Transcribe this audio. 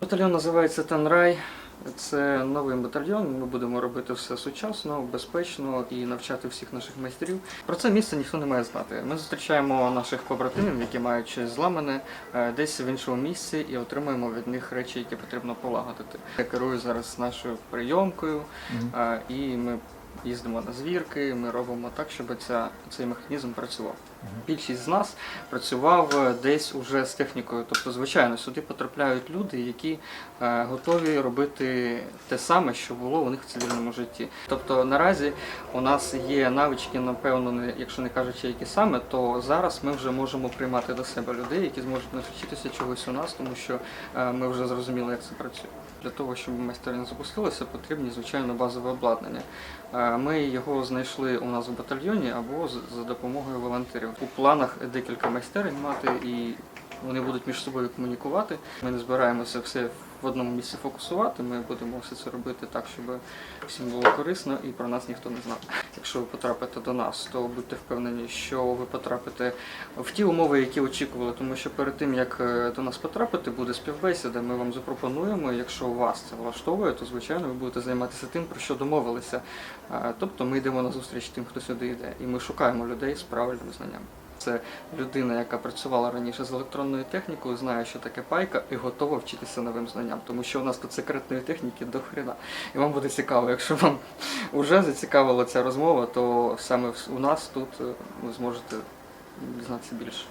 Батальйон називається Танрай. Це новий батальйон. Ми будемо робити все сучасно, безпечно і навчати всіх наших майстрів. Про це місце ніхто не має знати. Ми зустрічаємо наших побратимів, які мають щось зламане е, десь в іншому місці, і отримуємо від них речі, які потрібно полагодити. Я керую зараз нашою прийомкою, е, і ми їздимо на звірки. Ми робимо так, щоб ця, цей механізм працював. Більшість з нас працював е, десь уже з технікою. Тобто, звичайно, сюди потрапляють люди, які е, готові робити те саме, що було у них в цивільному житті. Тобто наразі у нас є навички, напевно, не- якщо не кажучи, які саме, то зараз ми вже можемо приймати до себе людей, які зможуть навчитися чогось у нас, тому що е, ми вже зрозуміли, як це працює. Для того, щоб майстерня запустилася, потрібні звичайно базове обладнання. Ми його знайшли у нас в батальйоні або за допомогою волонтерів. У планах декілька майстерень мати і вони будуть між собою комунікувати. Ми не збираємося все в одному місці фокусувати. Ми будемо все це робити так, щоб всім було корисно і про нас ніхто не знав. Якщо ви потрапите до нас, то будьте впевнені, що ви потрапите в ті умови, які очікували. Тому що перед тим як е, до нас потрапити, буде співбесіда. Ми вам запропонуємо. Якщо вас це влаштовує, то звичайно ви будете займатися тим, про що домовилися. Е, Тобто ми йдемо на зустріч тим, хто сюди йде, і ми шукаємо людей з правильними знаннями. Це людина, яка працювала раніше з електронною технікою, знає, що таке пайка, і готова вчитися новим знанням, тому що у нас тут секретної техніки до хрена. І вам буде цікаво, якщо вам вже зацікавила ця розмова, то саме у нас тут е, ви зможете дізнатися більше.